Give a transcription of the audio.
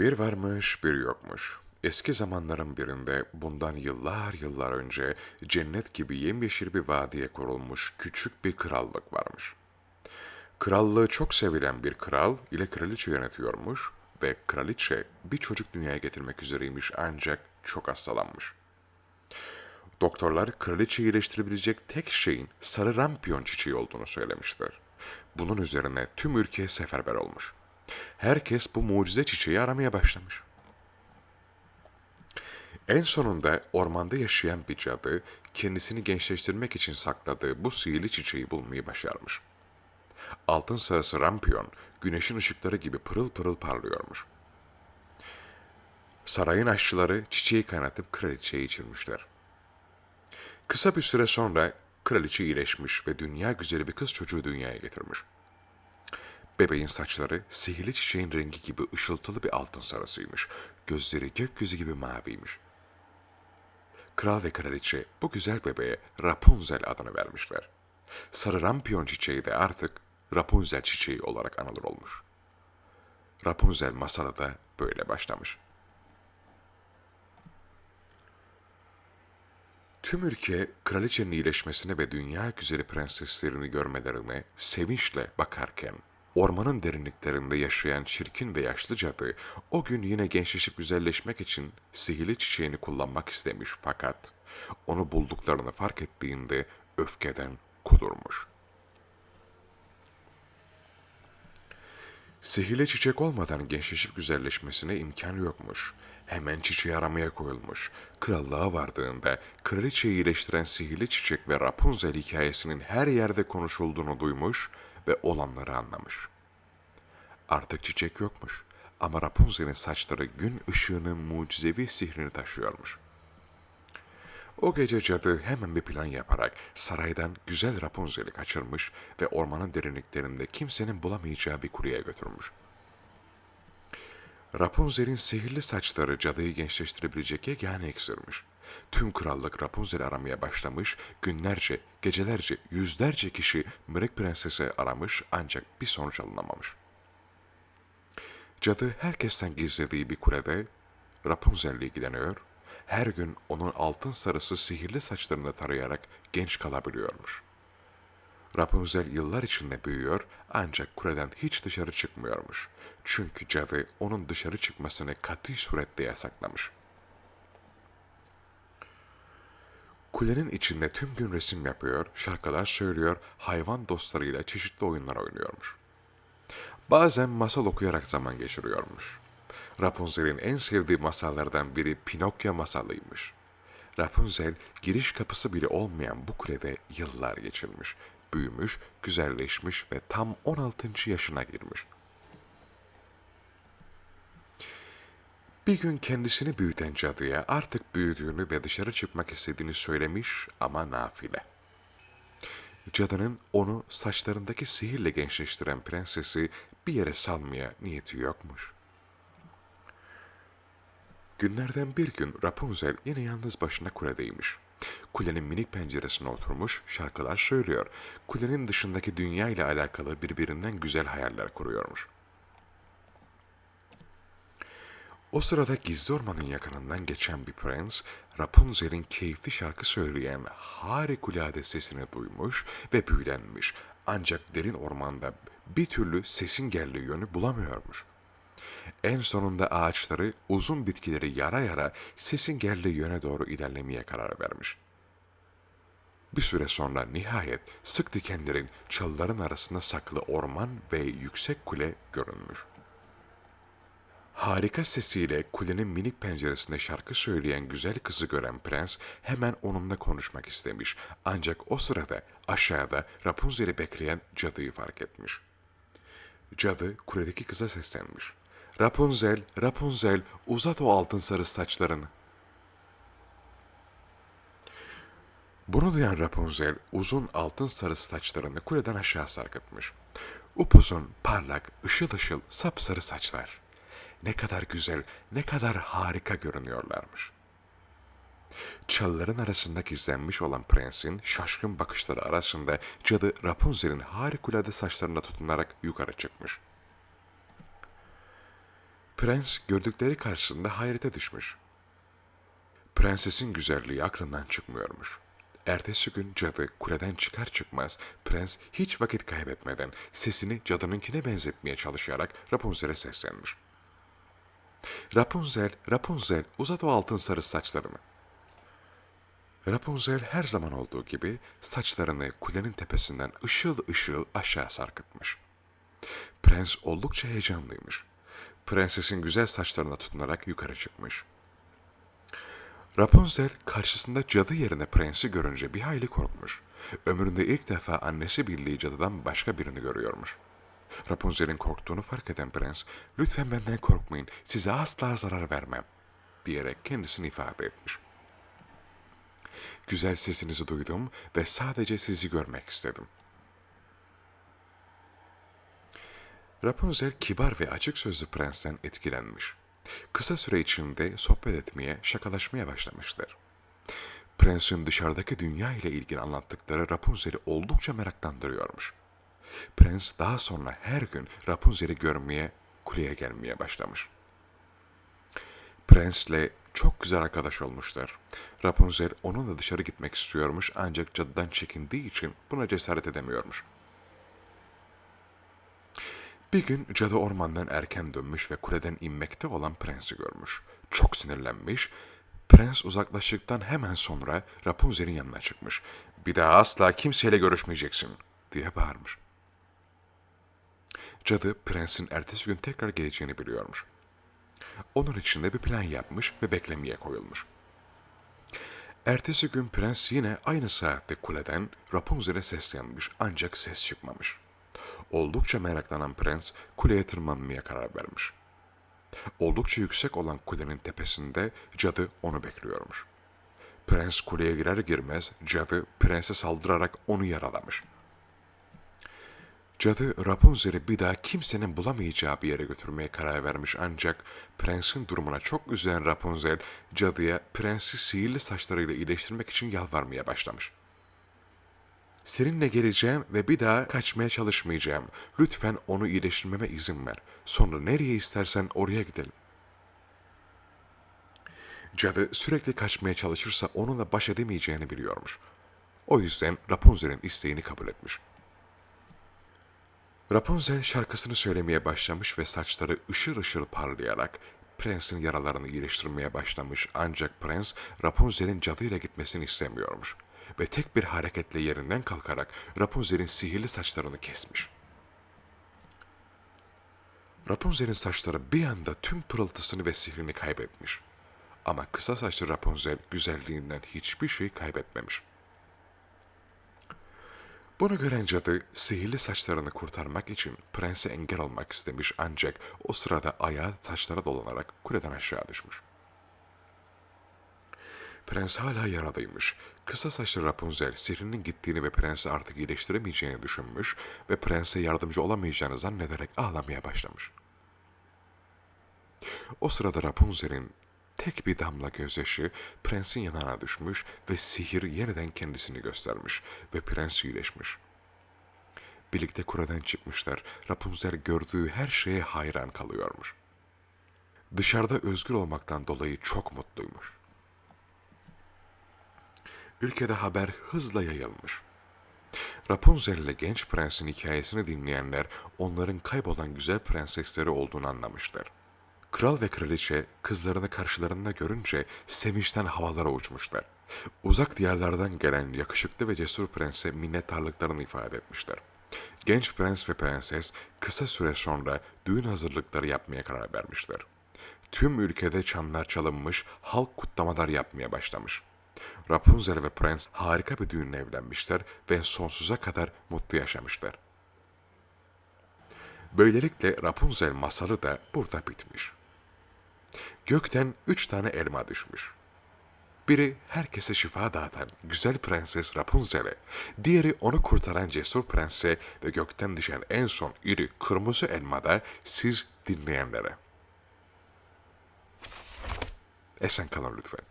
Bir varmış bir yokmuş. Eski zamanların birinde bundan yıllar yıllar önce cennet gibi yemyeşil bir vadiye kurulmuş küçük bir krallık varmış. Krallığı çok sevilen bir kral ile kraliçe yönetiyormuş ve kraliçe bir çocuk dünyaya getirmek üzereymiş ancak çok hastalanmış. Doktorlar kraliçeyi iyileştirebilecek tek şeyin sarı rampiyon çiçeği olduğunu söylemişler. Bunun üzerine tüm ülke seferber olmuş. Herkes bu mucize çiçeği aramaya başlamış. En sonunda ormanda yaşayan bir cadı kendisini gençleştirmek için sakladığı bu sihirli çiçeği bulmayı başarmış. Altın sarısı rampiyon güneşin ışıkları gibi pırıl pırıl parlıyormuş. Sarayın aşçıları çiçeği kaynatıp kraliçeye içirmişler. Kısa bir süre sonra kraliçe iyileşmiş ve dünya güzeli bir kız çocuğu dünyaya getirmiş. Bebeğin saçları sihirli çiçeğin rengi gibi ışıltılı bir altın sarısıymış. Gözleri gökyüzü gibi maviymiş. Kral ve kraliçe bu güzel bebeğe Rapunzel adını vermişler. Sarı rampiyon çiçeği de artık Rapunzel çiçeği olarak anılır olmuş. Rapunzel masalı da böyle başlamış. Tüm ülke kraliçenin iyileşmesine ve dünya güzeli prenseslerini görmelerine sevinçle bakarken, ormanın derinliklerinde yaşayan çirkin ve yaşlı cadı o gün yine gençleşip güzelleşmek için sihirli çiçeğini kullanmak istemiş fakat onu bulduklarını fark ettiğinde öfkeden kudurmuş. Sihirli çiçek olmadan gençleşip güzelleşmesine imkan yokmuş. Hemen çiçeği aramaya koyulmuş. Krallığa vardığında kraliçeyi iyileştiren sihirli çiçek ve Rapunzel hikayesinin her yerde konuşulduğunu duymuş ve olanları anlamış. Artık çiçek yokmuş ama Rapunzel'in saçları gün ışığının mucizevi sihrini taşıyormuş. O gece cadı hemen bir plan yaparak saraydan güzel Rapunzel'i kaçırmış ve ormanın derinliklerinde kimsenin bulamayacağı bir kuleye götürmüş. Rapunzel'in sihirli saçları cadıyı gençleştirebilecek yegane iksirmiş. Tüm krallık Rapunzel'i aramaya başlamış, günlerce, gecelerce, yüzlerce kişi Mırık Prenses'i aramış ancak bir sonuç alınamamış. Cadı herkesten gizlediği bir kulede Rapunzel'le ilgileniyor, her gün onun altın sarısı sihirli saçlarını tarayarak genç kalabiliyormuş. Rapunzel yıllar içinde büyüyor ancak kuleden hiç dışarı çıkmıyormuş. Çünkü cadı onun dışarı çıkmasını katı surette yasaklamış. Kulenin içinde tüm gün resim yapıyor, şarkılar söylüyor, hayvan dostlarıyla çeşitli oyunlar oynuyormuş. Bazen masal okuyarak zaman geçiriyormuş. Rapunzel'in en sevdiği masallardan biri Pinokyo masalıymış. Rapunzel giriş kapısı bile olmayan bu kulede yıllar geçirmiş, büyümüş, güzelleşmiş ve tam 16. yaşına girmiş. Bir gün kendisini büyüten cadıya artık büyüdüğünü ve dışarı çıkmak istediğini söylemiş ama nafile. Cadının onu saçlarındaki sihirle gençleştiren prensesi bir yere salmaya niyeti yokmuş. Günlerden bir gün Rapunzel yine yalnız başına kuledeymiş. Kulenin minik penceresine oturmuş şarkılar söylüyor. Kulenin dışındaki dünya ile alakalı birbirinden güzel hayaller kuruyormuş. O sırada gizli ormanın yakınından geçen bir prens, Rapunzel'in keyifli şarkı söyleyen harikulade sesini duymuş ve büyülenmiş. Ancak derin ormanda bir türlü sesin geldiği yönü bulamıyormuş. En sonunda ağaçları, uzun bitkileri yara yara sesin geldiği yöne doğru ilerlemeye karar vermiş. Bir süre sonra nihayet sık dikenlerin çalıların arasında saklı orman ve yüksek kule görünmüş. Harika sesiyle kulenin minik penceresinde şarkı söyleyen güzel kızı gören prens hemen onunla konuşmak istemiş. Ancak o sırada aşağıda Rapunzel'i bekleyen cadıyı fark etmiş. Cadı kuledeki kıza seslenmiş. Rapunzel, Rapunzel uzat o altın sarı saçlarını. Bunu duyan Rapunzel uzun altın sarı saçlarını kuleden aşağı sarkıtmış. Upuzun, parlak, ışıl ışıl sapsarı saçlar. Ne kadar güzel, ne kadar harika görünüyorlarmış. Çalıların arasında gizlenmiş olan prensin şaşkın bakışları arasında cadı Rapunzel'in harikulade saçlarına tutunarak yukarı çıkmış. Prens gördükleri karşısında hayrete düşmüş. Prensesin güzelliği aklından çıkmıyormuş. Ertesi gün cadı kuleden çıkar çıkmaz prens hiç vakit kaybetmeden sesini cadınınkine benzetmeye çalışarak Rapunzel'e seslenmiş. Rapunzel, Rapunzel uzat o altın sarı saçlarını. Rapunzel her zaman olduğu gibi saçlarını kulenin tepesinden ışıl ışıl aşağı sarkıtmış. Prens oldukça heyecanlıymış. Prensesin güzel saçlarına tutunarak yukarı çıkmış. Rapunzel karşısında cadı yerine prensi görünce bir hayli korkmuş. Ömründe ilk defa annesi bildiği cadıdan başka birini görüyormuş. Rapunzel'in korktuğunu fark eden prens, lütfen benden korkmayın, size asla zarar vermem, diyerek kendisini ifade etmiş. Güzel sesinizi duydum ve sadece sizi görmek istedim. Rapunzel kibar ve açık sözlü prensten etkilenmiş. Kısa süre içinde sohbet etmeye, şakalaşmaya başlamışlar. Prensin dışarıdaki dünya ile ilgili anlattıkları Rapunzel'i oldukça meraklandırıyormuş. Prens daha sonra her gün Rapunzel'i görmeye, kuleye gelmeye başlamış. Prensle çok güzel arkadaş olmuşlar. Rapunzel onunla dışarı gitmek istiyormuş ancak cadıdan çekindiği için buna cesaret edemiyormuş. Bir gün cadı ormandan erken dönmüş ve kuleden inmekte olan prensi görmüş. Çok sinirlenmiş. Prens uzaklaştıktan hemen sonra Rapunzel'in yanına çıkmış. Bir daha asla kimseyle görüşmeyeceksin diye bağırmış. Cadı prensin ertesi gün tekrar geleceğini biliyormuş. Onun için de bir plan yapmış ve beklemeye koyulmuş. Ertesi gün prens yine aynı saatte kuleden Rapunzel'e seslenmiş ancak ses çıkmamış. Oldukça meraklanan prens kuleye tırmanmaya karar vermiş. Oldukça yüksek olan kulenin tepesinde cadı onu bekliyormuş. Prens kuleye girer girmez cadı prense saldırarak onu yaralamış. Cadı Rapunzel'i bir daha kimsenin bulamayacağı bir yere götürmeye karar vermiş ancak prensin durumuna çok üzülen Rapunzel cadıya prensi sihirli saçlarıyla iyileştirmek için yalvarmaya başlamış. Seninle geleceğim ve bir daha kaçmaya çalışmayacağım. Lütfen onu iyileştirmeme izin ver. Sonra nereye istersen oraya gidelim. Cadı sürekli kaçmaya çalışırsa onunla baş edemeyeceğini biliyormuş. O yüzden Rapunzel'in isteğini kabul etmiş. Rapunzel şarkısını söylemeye başlamış ve saçları ışıl ışıl parlayarak prensin yaralarını iyileştirmeye başlamış ancak prens Rapunzel'in cadıyla gitmesini istemiyormuş ve tek bir hareketle yerinden kalkarak Rapunzel'in sihirli saçlarını kesmiş. Rapunzel'in saçları bir anda tüm pırıltısını ve sihrini kaybetmiş. Ama kısa saçlı Rapunzel güzelliğinden hiçbir şey kaybetmemiş. Bunu gören cadı sihirli saçlarını kurtarmak için prense engel olmak istemiş ancak o sırada ayağı taşlara dolanarak kuleden aşağı düşmüş. Prens hala yaralıymış. Kısa saçlı Rapunzel sihrinin gittiğini ve prensi artık iyileştiremeyeceğini düşünmüş ve prense yardımcı olamayacağını zannederek ağlamaya başlamış. O sırada Rapunzel'in tek bir damla gözyaşı prensin yanına düşmüş ve sihir yeniden kendisini göstermiş ve prens iyileşmiş. Birlikte kuradan çıkmışlar. Rapunzel gördüğü her şeye hayran kalıyormuş. Dışarıda özgür olmaktan dolayı çok mutluymuş. Ülkede haber hızla yayılmış. Rapunzel ile genç prensin hikayesini dinleyenler onların kaybolan güzel prensesleri olduğunu anlamışlar. Kral ve kraliçe kızlarını karşılarında görünce sevinçten havalara uçmuşlar. Uzak diyarlardan gelen yakışıklı ve cesur prense minnettarlıklarını ifade etmişler. Genç prens ve prenses kısa süre sonra düğün hazırlıkları yapmaya karar vermişler. Tüm ülkede çanlar çalınmış, halk kutlamalar yapmaya başlamış. Rapunzel ve prens harika bir düğünle evlenmişler ve sonsuza kadar mutlu yaşamışlar. Böylelikle Rapunzel masalı da burada bitmiş. Gökten üç tane elma düşmüş. Biri herkese şifa dağıtan güzel prenses Rapunzel'e, diğeri onu kurtaran cesur prense ve gökten düşen en son iri kırmızı elma da siz dinleyenlere. Esen kalın lütfen.